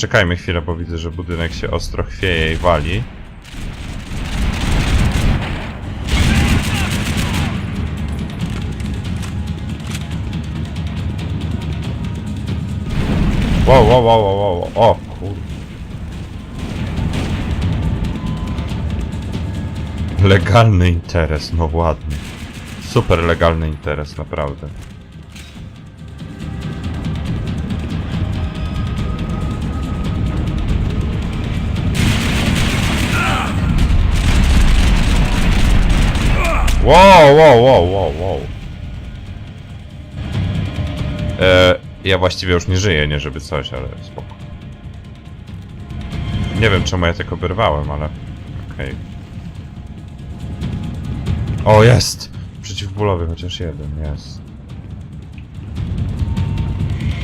Poczekajmy chwilę, bo widzę, że budynek się ostro chwieje i wali. Wow, wow, wow, wow, wow, o kurde. Legalny interes, no ładnie. Super legalny interes, naprawdę. Wow, wow, wow, wow, wow. E, ja właściwie już nie żyję, nie żeby coś, ale spoko. Nie wiem czemu ja tak oberwałem, ale okej. O, jest! Przeciwbólowy chociaż jeden, jest.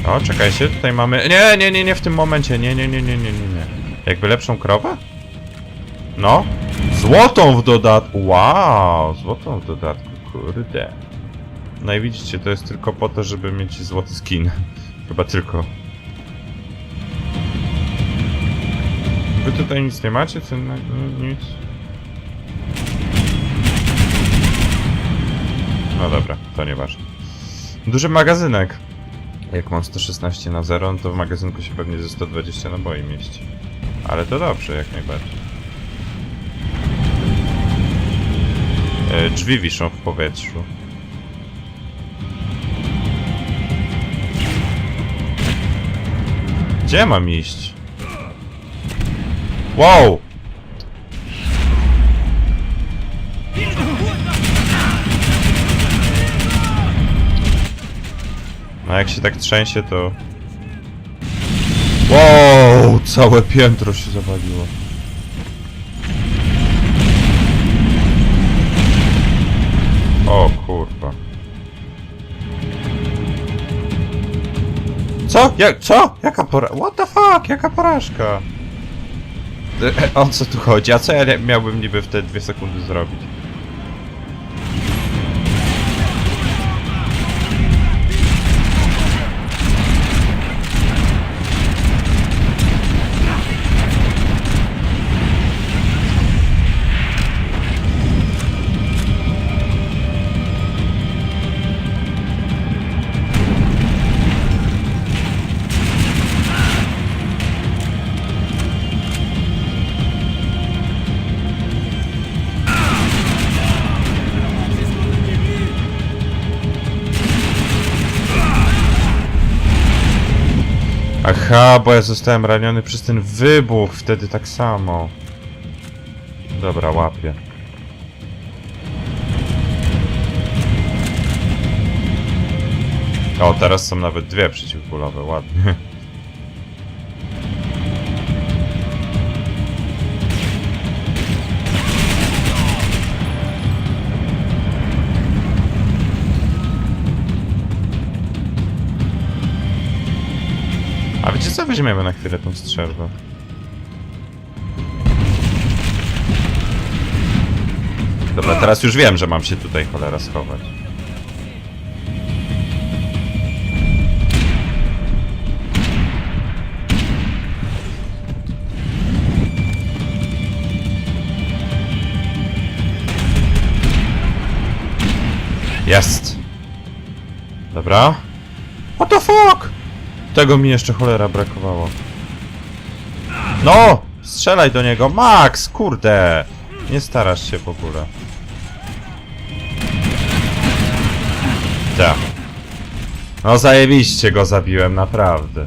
O, czekajcie, tutaj mamy... Nie, nie, nie, nie w tym momencie, nie, nie, nie, nie, nie, nie. Jakby lepszą krowę? No. Złotą w dodatku, wow, złotą w dodatku, kurde. No i widzicie, to jest tylko po to, żeby mieć złoty skin. Chyba tylko. Wy tutaj nic nie macie? Cennego? Nic? No dobra, to nieważne. Duży magazynek. Jak mam 116 na 0, no to w magazynku się pewnie ze 120 naboi mieści. Ale to dobrze, jak najbardziej. Drzwi wiszą w powietrzu. Gdzie mam iść? Wow! No jak się tak trzęsie to... Wow! Całe piętro się zawaliło. O kurwa. Co? Jak? Co? Jaka pora... What the fuck? Jaka porażka? E, O co tu chodzi? A co ja miałbym niby w te dwie sekundy zrobić? Bo ja zostałem raniony przez ten wybuch, wtedy tak samo. Dobra, łapię. O, teraz są nawet dwie przeciwbólowe, ładnie. Co? Weźmiemy na chwilę tą strzelbę. Dobra, teraz już wiem, że mam się tutaj cholera schować. Jest! Dobra. What the fuck? Tego mi jeszcze cholera brakowało. No! Strzelaj do niego! Max! Kurde! Nie starasz się w ogóle. Tak. No zajebiście go zabiłem, naprawdę.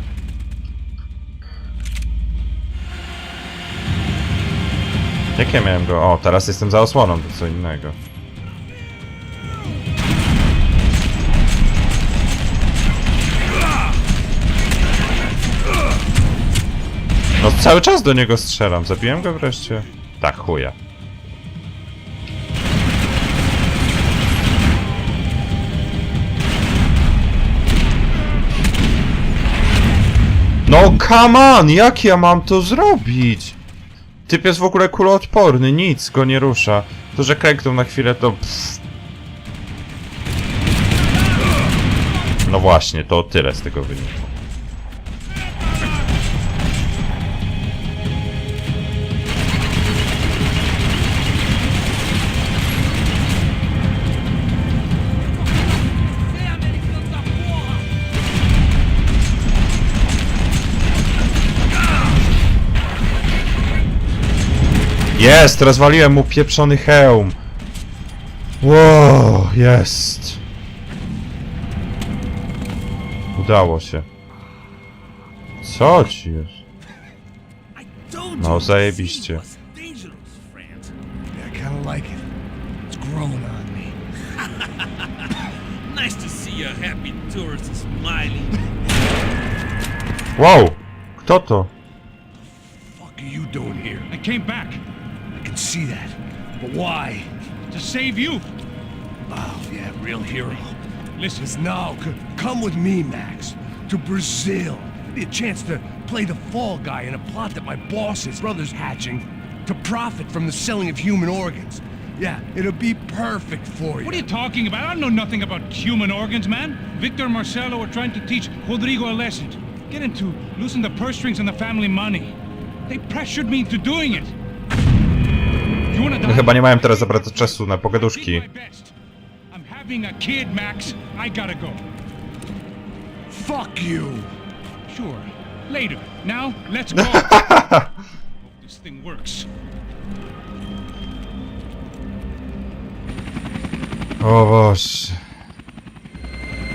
Jak ja miałem go? O, teraz jestem za osłoną, to co innego. No cały czas do niego strzelam. Zabiłem go wreszcie? Tak, chuja. No come on! Jak ja mam to zrobić? Typ jest w ogóle kuloodporny, nic go nie rusza. To, że kręknął na chwilę to... No właśnie, to tyle z tego wynika. Jest! Rozwaliłem mu pieprzony hełm! Wow, jest! Udało się. Co ci jest? No, zajebiście. Wow! Kto to? Fuck are you doing here? I came back see that. But why? to save you. Oh, yeah, real hero. Listen, Listen, now, come with me, Max. To Brazil. Be a chance to play the fall guy in a plot that my boss's brother's hatching to profit from the selling of human organs. Yeah, it'll be perfect for you. what are you talking about? I don't know nothing about human organs, man. Victor and Marcelo were trying to teach Rodrigo a lesson. Get into to loosen the purse strings on the family money. They pressured me into doing it. No chyba nie mają teraz za bardzo czasu na pogaduszki. Fuck you! Sure. Later. Now, let's go. This thing works. O Boże.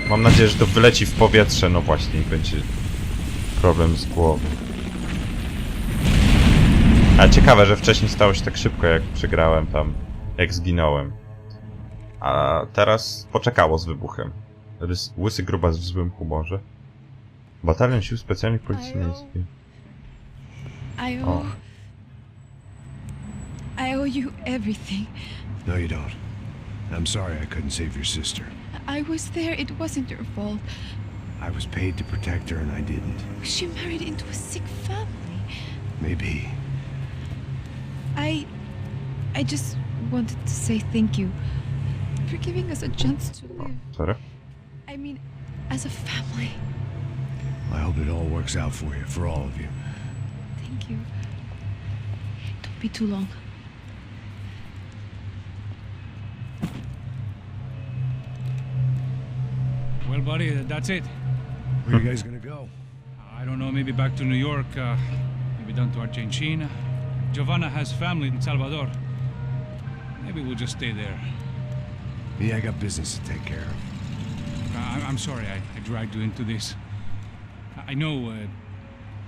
Mam nadzieję, że to wyleci w powietrze, no właśnie i będzie problem z głową. A ciekawe, że wcześniej stało się tak szybko, jak przegrałem tam, jak zginąłem. A teraz poczekało z wybuchem. Rys, łysy grubas w złym humorze. Batalion Sił Specjalnych Policji. Miejskiej. I owe. I owe you everything. No, you don't. I'm sorry I couldn't save your sister. I was there. It wasn't your fault. I was paid to protect her and I didn't. She married into a sick family. Maybe. I. I just wanted to say thank you for giving us a chance to live. Sorry. I mean, as a family. I hope it all works out for you, for all of you. Thank you. Don't be too long. Well, buddy, that's it. Where you guys gonna go? I don't know, maybe back to New York, uh, maybe down to Argentina. Giovanna has family in Salvador. Maybe we'll just stay there. Yeah, I got business to take care of. I- I'm sorry I, I dragged you into this. I- I know, uh,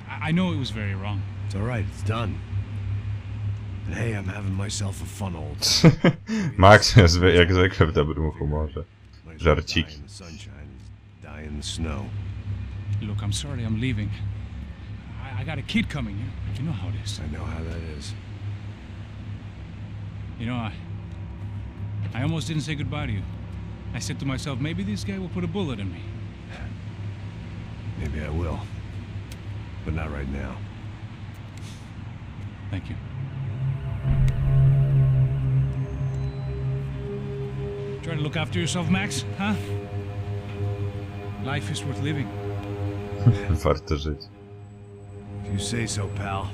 I I know it was very wrong. It's all right. It's done. And hey, I'm having myself a fun old. Max jest zwy- jak zwykle w dobrym humorze. Might as well die Żarciki. in the sunshine as die in. Look, I'm sorry I'm leaving. I, got a kid coming. You, you know how it is. I know how that is. You know, I, I almost didn't say goodbye to you. I said to myself, maybe this guy will put a bullet in me. Maybe I will. But not right now. Thank you. Try to look after yourself, Max, huh? Life is worth living. Warto żyć. If you say so, pal.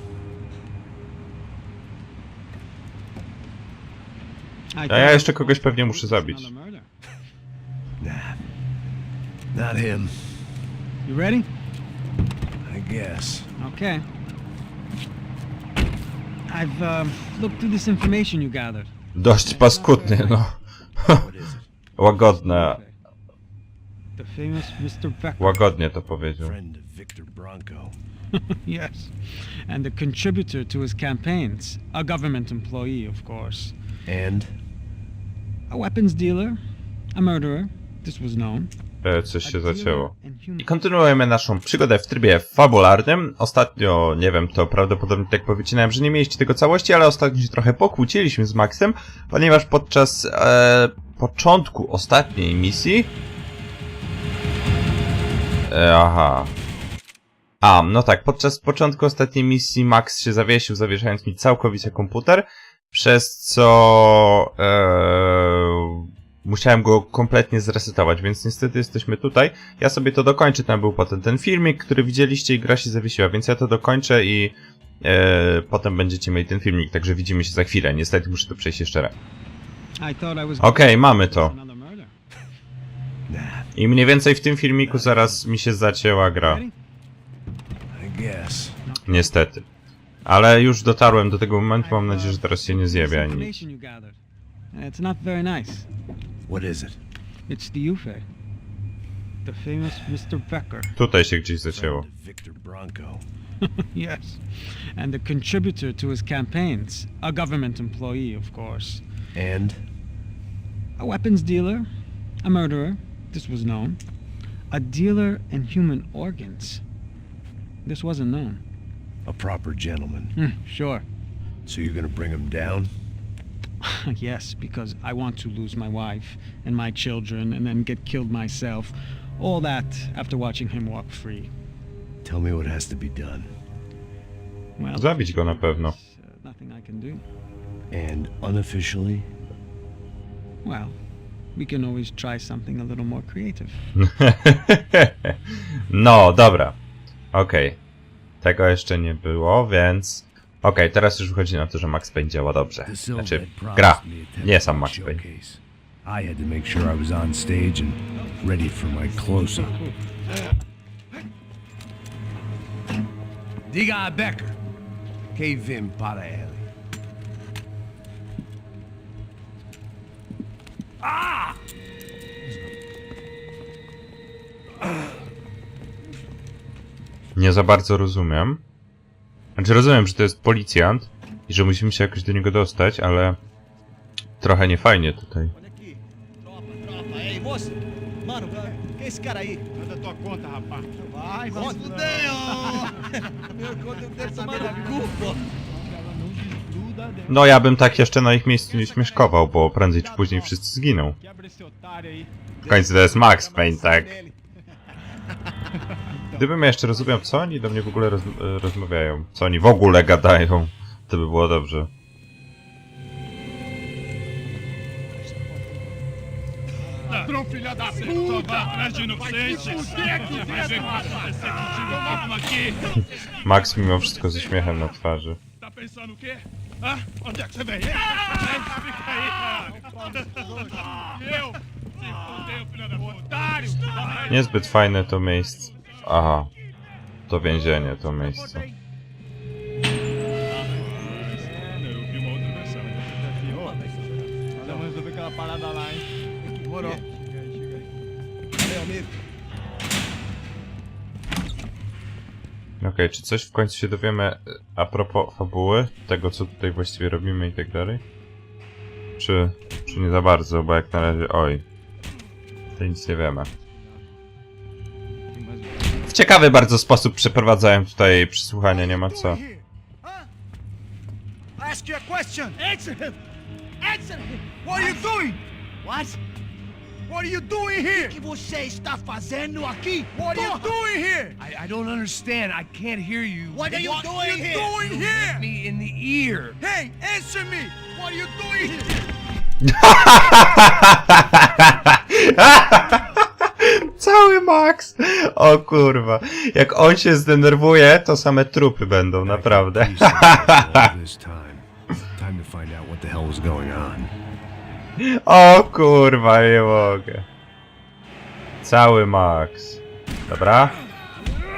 A ja jeszcze kogoś pewnie muszę zabić. Nah. Not him. You ready? I guess. Okay. I've uh, looked through this information you gathered. Dość paskudny, no. Łagodne, The famous Mr. Becker. łagodnie to powiedział. Friend of Victor Bronco. yes. And a contributor to his campaigns. A government employee, of course. And? A weapons dealer. A murderer. This was known. E, Coś się zacięło. I kontynuujemy naszą przygodę w trybie fabularnym. Ostatnio, nie wiem, to prawdopodobnie tak powiedziałem, że nie mieliście tego całości, ale ostatnio się trochę pokłóciliśmy z Maxem, ponieważ podczas e, początku ostatniej misji... E, aha. A, no tak, podczas początku ostatniej misji Max się zawiesił, zawieszając mi całkowicie komputer, przez co e, musiałem go kompletnie zresetować, więc niestety jesteśmy tutaj. Ja sobie to dokończę, tam był potem ten filmik, który widzieliście i gra się zawiesiła, więc ja to dokończę i e, potem będziecie mieli ten filmik, także widzimy się za chwilę. Niestety muszę to przejść jeszcze raz. Okej, mamy to. I mniej więcej w tym filmiku zaraz mi się zacięła gra. Niestety. Ale już dotarłem do tego momentu, mam nadzieję, że teraz się nie zjebie ani nic. Information you gathered. And It's not very nice. What is it? It's the UFE. The famous Mr. Becker. Tutaj się gdzieś zacięło. Victor Bronco. yes. And a contributor to his campaigns. A government employee, of course. And? A weapons dealer. A murderer. This was known. A dealer in human organs. This wasn't known. A proper gentleman. Hmm, sure. So you're gonna bring him down? yes, because I want to lose my wife and my children and then get killed myself. All that after watching him walk free. Tell me what has to be done. Well, Zabić go na pewno. there's, uh, nothing I can do. And unofficially? Well, we can always try something a little more creative. No, dobra. Okej. Tego jeszcze nie było, więc... Okej, teraz już wychodzi na to, że Max Payne działa dobrze. Znaczy, gra. Nie sam 10 Max Payne. I had to make sure I was on stage and ready for my close-up. Diga Becker. Que vim para ele. Nie za bardzo rozumiem. Znaczy rozumiem, że to jest policjant i że musimy się jakoś do niego dostać, ale... Trochę niefajnie tutaj. No ja bym tak jeszcze na ich miejscu nie śmieszkował, bo prędzej czy później wszyscy zginą. W końcu to jest Max Payne, tak? Gdybym ja jeszcze rozumiał, co oni do mnie w ogóle roz, e, rozmawiają, co oni w ogóle gadają, to by było dobrze. Max mimo wszystko ze śmiechem na twarzy. Tá pensando o quê? Hã? Onde é que você vem? Fica aí, cara! Eu? Se fudeu, filha da puta! Otário! Vai! Niezbyt fajne to miejsce. Aha. To więzienie, to miejsce. Okej, czy coś w końcu się dowiemy e, a propos fabuły? Tego, co tutaj właściwie robimy i tak dalej? Czy, czy nie za bardzo, bo jak na razie... Oj. To nic nie wiemy. W ciekawy bardzo sposób przeprowadzałem tutaj przesłuchanie, nie ma co. Ask you a question. Answer him. Answer him. What are you doing? What? What are you doing here? O que você está fazendo aqui? What are you doing here? I, I don't understand. I can't hear you. What are you doing here? doing Hit here? me in the ear. Hey, answer me. What are you doing here? Max! O kurwa. Jak on się zdenerwuje, to same trupy będą, naprawdę. O kurwa, nie mogę. Cały Max. Dobra.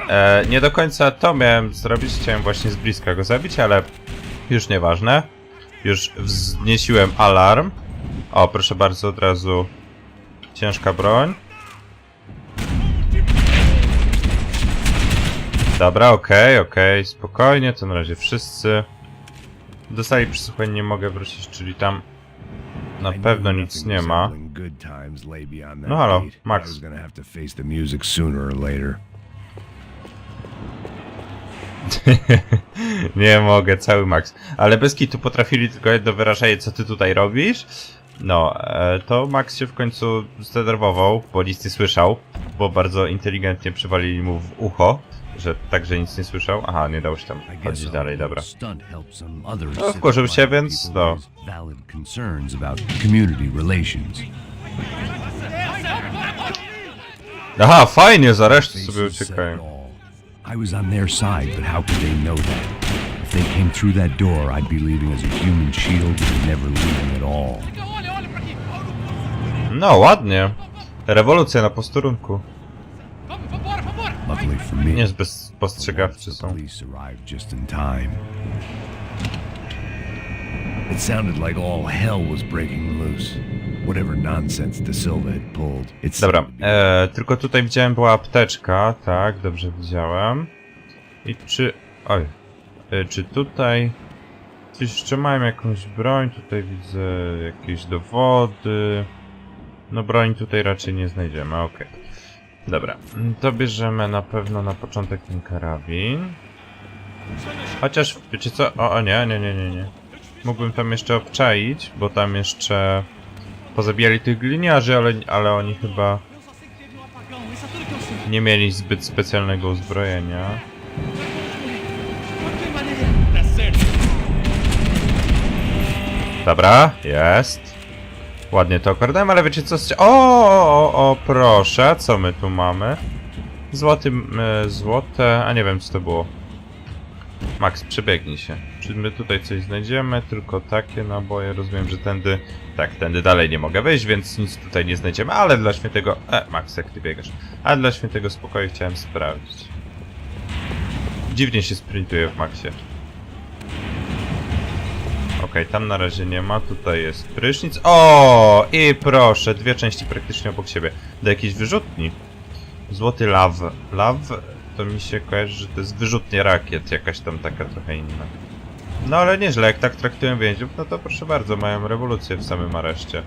E, nie do końca to miałem zrobić, chciałem właśnie z bliska go zabić, ale już nieważne. Już wzniesiłem alarm. O, proszę bardzo, od razu ciężka broń. Dobra, okej, okej, spokojnie, to na razie wszyscy. Dostali przesłuchanie, nie mogę wrócić, czyli tam na pewno nic nie ma. No halo. Max. Nie mogę, cały Max. Ale bez kitu potrafili tylko jedno wyrażenie, co ty tutaj robisz. No, e, to Max się w końcu zdenerwował, bo nic nie słyszał, bo bardzo inteligentnie przywalili mu w ucho, że także nic nie słyszał. Aha, nie dało się tam chodzić dalej, dobra. No, wkurzył się, więc no. Aha, fajnie, za resztę sobie uciekają. I was on their side, but how could they know that? If they came through that door, I'd be leaving as a human shield and never leaving at all. No, ładnie. Rewolucja na posterunku. Luckily for me, Niezbyt spostrzegawczy the są. police arrived just in time. It sounded like all hell was breaking loose. Whatever nonsense De Silva had pulled, it Dobra, seemed to be e, tylko tutaj widziałem była apteczka, tak, dobrze widziałem. I czy... Oj. E, czy tutaj... Czy jeszcze mają jakąś broń? Tutaj widzę jakieś dowody. No broń tutaj raczej nie znajdziemy, okej. Dobra, to bierzemy na pewno na początek ten karabin. Chociaż, wiecie co? O, o nie, nie, nie, nie, nie. Mógłbym tam jeszcze obczaić, bo tam jeszcze pozabijali tych gliniarzy, ale, ale oni chyba nie mieli zbyt specjalnego uzbrojenia. Dobra, jest. Ładnie to okradałem, ale wiecie co? O, o, o, proszę, co my tu mamy? Złoty, e, złote, a nie wiem co to było. Max, przebiegnij się. Czy my tutaj coś znajdziemy? Tylko takie naboje. Rozumiem, że tędy... Tak, tędy dalej nie mogę wejść, więc nic tutaj nie znajdziemy, ale dla świętego... E, Max, jak ty biegasz. Ale dla świętego spokoju chciałem sprawdzić. Dziwnie się sprintuje w Maxie. Tam na razie nie ma, tutaj jest prysznic. O, i proszę, dwie części praktycznie obok siebie. Do jakiejś wyrzutni. Złoty law. Law to mi się kojarzy, że to jest wyrzutnia rakiet, jakaś tam taka trochę inna. No ale nieźle, jak tak traktują więźniów, no to proszę bardzo, mają rewolucję w samym areszcie.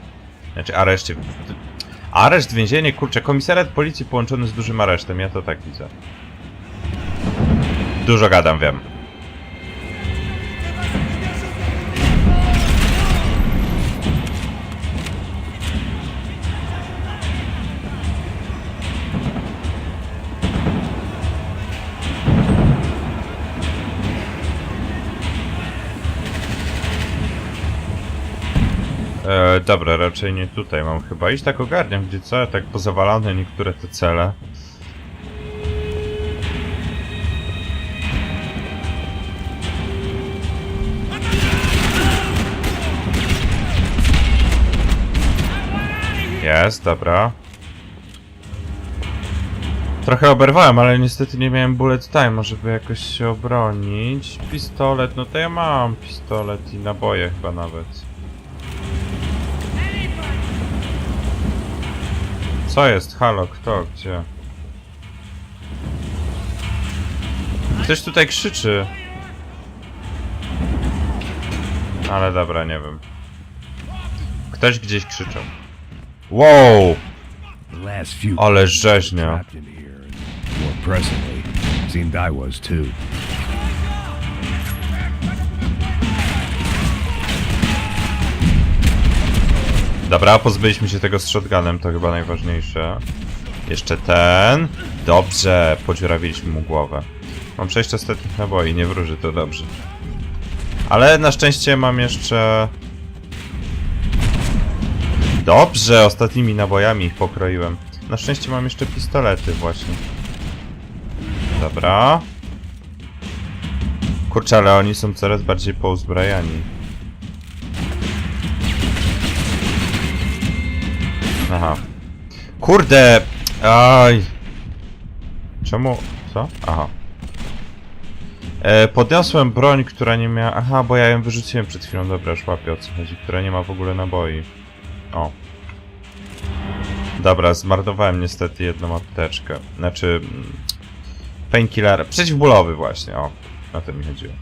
Znaczy areszcie. Areszt, więzienie, kurczę, komisariat policji połączony z dużym aresztem, ja to tak widzę. Dużo gadam, wiem. Dobra, raczej nie tutaj mam chyba iść, tak ogarniam, gdzie co, tak pozawalane niektóre te cele. Jest, dobra. Trochę oberwałem, ale niestety nie miałem bullet time, żeby jakoś się obronić. Pistolet, no to ja mam pistolet i naboje chyba nawet. Co jest? Halo, kto? Gdzie? Ktoś tutaj krzyczy. Ale dobra, nie wiem. Ktoś gdzieś krzyczał. Wow! Ale rzeźnia. more presently, seemed I was too. Dobra, pozbyliśmy się tego z shotgunem, to chyba najważniejsze. Jeszcze ten. Dobrze, podziurawiliśmy mu głowę. Mam 6 ostatnich naboi, nie wróży, to dobrze. Ale na szczęście mam jeszcze... Dobrze, ostatnimi nabojami ich pokroiłem. Na szczęście mam jeszcze pistolety właśnie. Dobra. Kurczę, ale oni są coraz bardziej pouzbrajani. Aha. Kurde! Aj! Czemu? Co? Aha. E, podniosłem broń, która nie miała... Aha, bo ja ją wyrzuciłem przed chwilą. Dobra, już łapię o co chodzi. Która nie ma w ogóle naboi. O. Dobra, zmarnowałem niestety jedną apteczkę. Znaczy... mm, Painkiller. Przeciwbólowy właśnie, o. Na to mi chodziło.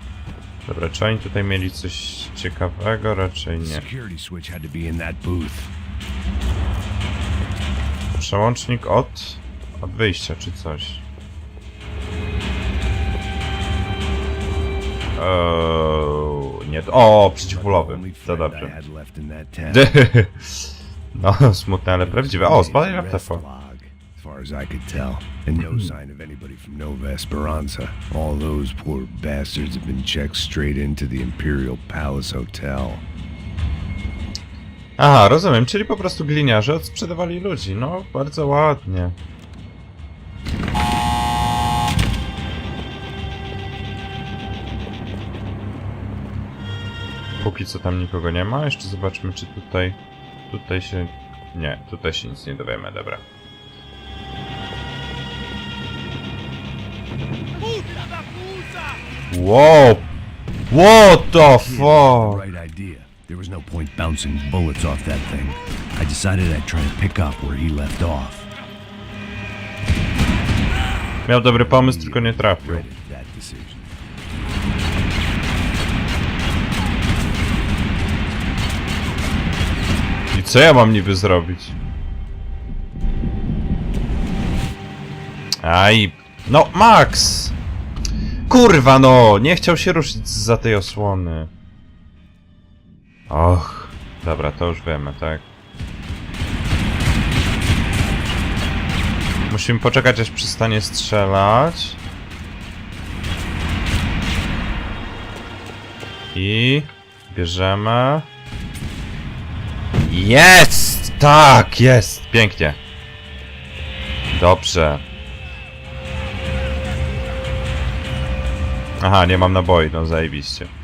Dobra, czy oni tutaj mieli coś ciekawego? Raczej nie. Przełącznik od, od wyjścia czy coś. Eee, nie, o, przeciwbólowy. To dobrze. No, smutne, ale prawdziwe. O, spadaj log, As far as I could tell, and no sign of anybody from Nova Esperanza. All those poor bastards have been checked straight into the Imperial Palace Hotel. Aha, rozumiem, czyli po prostu gliniarze odsprzedawali ludzi. No, bardzo ładnie. Póki co tam nikogo nie ma, jeszcze zobaczmy czy tutaj... Tutaj się... Nie, tutaj się nic nie dowiemy, dobra. Wow! What the fuck? There was no point bouncing bullets off that thing. I decided I'd try to pick up where he left off. Miał dobry pomysł, tylko nie trafił. I co ja mam niby zrobić? Aj, no Max! Kurwa no, nie chciał się ruszyć za tej osłony. Och, dobra, to już wiemy, tak? Musimy poczekać aż przestanie strzelać. I bierzemy. Jest! Tak, jest! Pięknie. Dobrze. Aha, nie mam naboi, no zajebiście.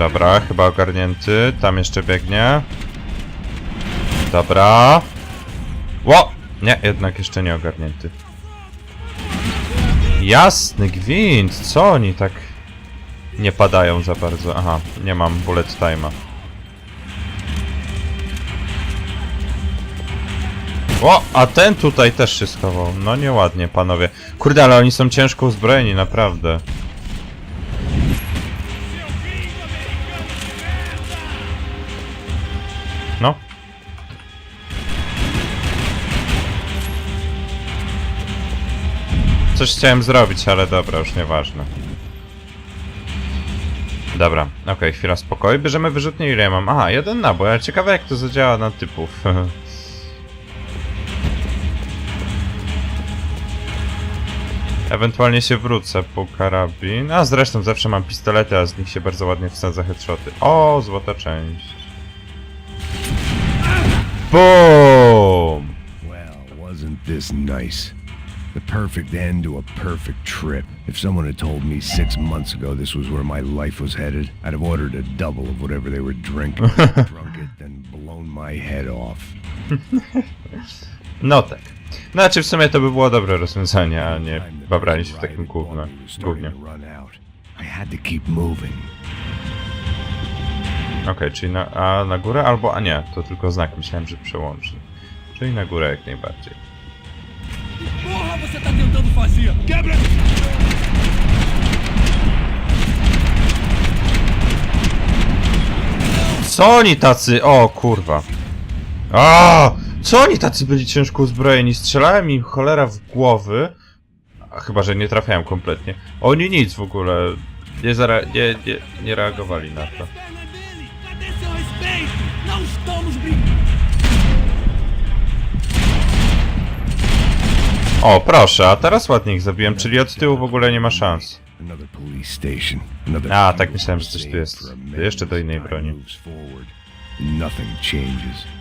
Dobra, chyba ogarnięty. Tam jeszcze biegnie. Dobra. Ło! Nie, jednak jeszcze nie ogarnięty. Jasny gwint, co oni tak nie padają za bardzo? Aha, nie mam bullet time'a. O, a ten tutaj też się schował. No nieładnie, panowie. Kurde, ale oni są ciężko uzbrojeni, naprawdę. Coś chciałem zrobić, ale dobra, już nieważne. Dobra, okej, chwila spokoju. Bierzemy wyrzutnie, ile ja mam? Aha, jeden nabój, ale ciekawe jak to zadziała na typów. Ewentualnie się wrócę po karabin. A zresztą zawsze mam pistolety, a z nich się bardzo ładnie wsadza headshoty. O, złota część. Boom! Well, wasn't this nice? The perfect end to a perfect trip. If someone had told me six months ago this was where my life was headed, I'd have ordered a double of whatever they were drinking, drunk it, then blown my head off. No tak. Znaczy w sumie to by było dobre rozwiązanie, a nie babranie się w takim gówno, gównie. Okej, czyli na, a na górę albo, a nie, to tylko znak, myślałem, że przełączny. Czyli na górę jak najbardziej. Porra, você tá tentando fazer? Quebra! Co oni tacy? O kurwa. A! Co oni tacy byli ciężko uzbrojeni? Strzelałem im cholera w głowy. A chyba, że nie trafiałem kompletnie. Oni nic w ogóle. Nie, zara- nie, nie, nie reagowali na to. O, proszę, a teraz ładnie ich zabiłem, czyli od tyłu w ogóle nie ma szans. A, tak myślałem, że coś tu jest. jeszcze do innej broni. Nothing changes.